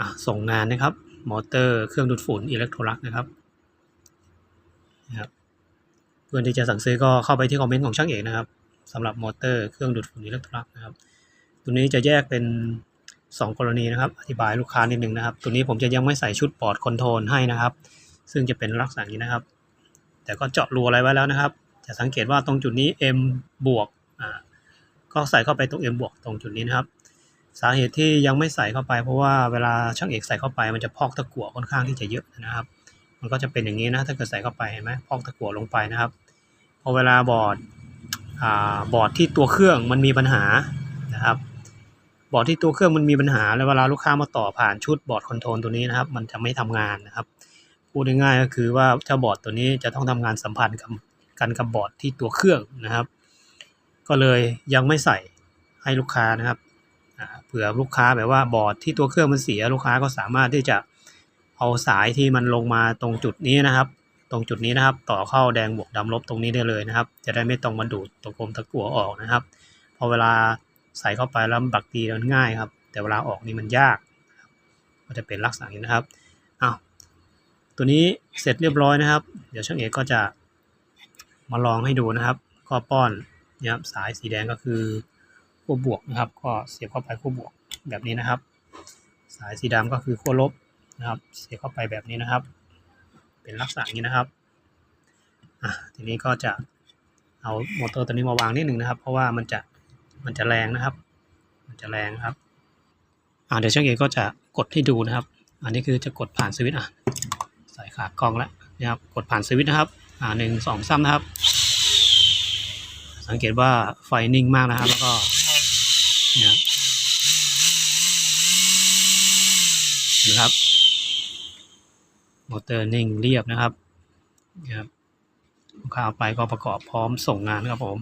อะส่งงานนะครับ มอเตอร์เครื่องดูดฝุ่นอิเล็กโทรลักนะครับนะครับเพื่อนที่จะสั่งซื้อก็เข้าไปที่คอมเมนต์ของช่างเอกนะครับสำหรับมอเตอร์เครื่องดูดฝุ่นอิเล็กโทรลักนะครับ ตัวนี้จะแยกเป็น 2 กรณีนะครับ อธิบายลูกค้านิดนึงนะครับ ตัวนี้ผมจะยังไม่ใส่ชุดปอร์ตคอนโทรลให้นะครับ ซึ่งจะเป็นลักษณะนี้นะครับ แต่ก็เจาะรูอะไรไว้แล้วนะครับ จะสังเกตว่าตรงจุดนี้ M บวกอ่าก็ใส่เข้าไปตรง M บวกตรงจุดนี้นะครับ สาเหตุที่ยังไม่ใส่เข้าไป เพราะว่าเวลาช่างเอกใส่เข้าไปมันจะพอกตะกั่วค่อนข้างที่จะเยอะนะครับ มันก็จะเป็นอย่างนี้นะถ้าเกิดใส่เข้าไปเห็นไหมพอกตะกั่วลงไปนะครับพอเวลาบอร์ดอ่าบอร์ดที่ตัวเครื่องมันมีปัญหานะครับ บอร์ดที่ตัวเครื่องมันมีปัญหา แล้วเวลาลูกค้ามาต่อผ่านชุดบอร์ดคอนโทรลตัวนี้นะครับ มันจะไม่ทำงานนะครับพูดง่ายๆก็คือว่าเจ้าบอร์ดตัวนี้จะต้องทำงานสัมพันธ์กับกันกับบอร์ดที่ตัวเครื่องนะครับ ก็เลยยังไม่ใส่ให้ลูกค้านะครับ เผื่อลูกค้าแบบว่าบอร์ดที่ตัวเครื่องมันเสียลูกค้าก็สามารถที่จะเอาสายที่มันลงมาตรงจุดนี้นะครับ ตรงจุดนี้นะครับ ต่อเข้าแดงบวกดำลบตรงนี้ได้เลยนะครับ จะได้ไม่ต้องมาดูดตะกรมตะกั่วออกนะครับพอเวลาใส่เข้าไปแล้วบักตีมันง่ายครับ แต่เวลาออกนี่มันยากครับก็จะเป็นลักษณะนี้นะครับอ้าวตัวนี้เสร็จเรียบร้อยนะครับ เดี๋ยวช่างเอกก็จะมาลองให้ดูนะครับ ก็ป้อนนี่ยครับสายสีแดงก็คือ ขั้วบวกนะครับ ก็เสียบเข้าไปขั้วบวกแบบนี้นะครับ สายสีดำก็คือขั้วลบนะครับ เสียบเข้าไปแบบนี้นะครับ เป็นลักษณะนี้นะครับอะทีนี้ก็จะเอามอเตอร์ตัวนี้มาวางนิดหนึ่งนะครับ เพราะว่ามันจะมันจะแรงนะครับ มันจะแรงครับอ่าเดี๋ยวช่างเอกก็จะกดให้ดูนะครับ อันนี้คือจะกดผ่านสวิตช์อะใส่ขากล้องแล้วนะครับกดผ่านสวิตช์นะครับอ่าหนึ่งสองสามนะครับ สังเกตว่าไฟนิ่งมากนะครับ แล้วก็ นะครับดูครับ มอเตอร์นิ่งเรียบนะครับนะครับลูกค้าเอาไปก็ประกอบพร้อมส่งงานครับผม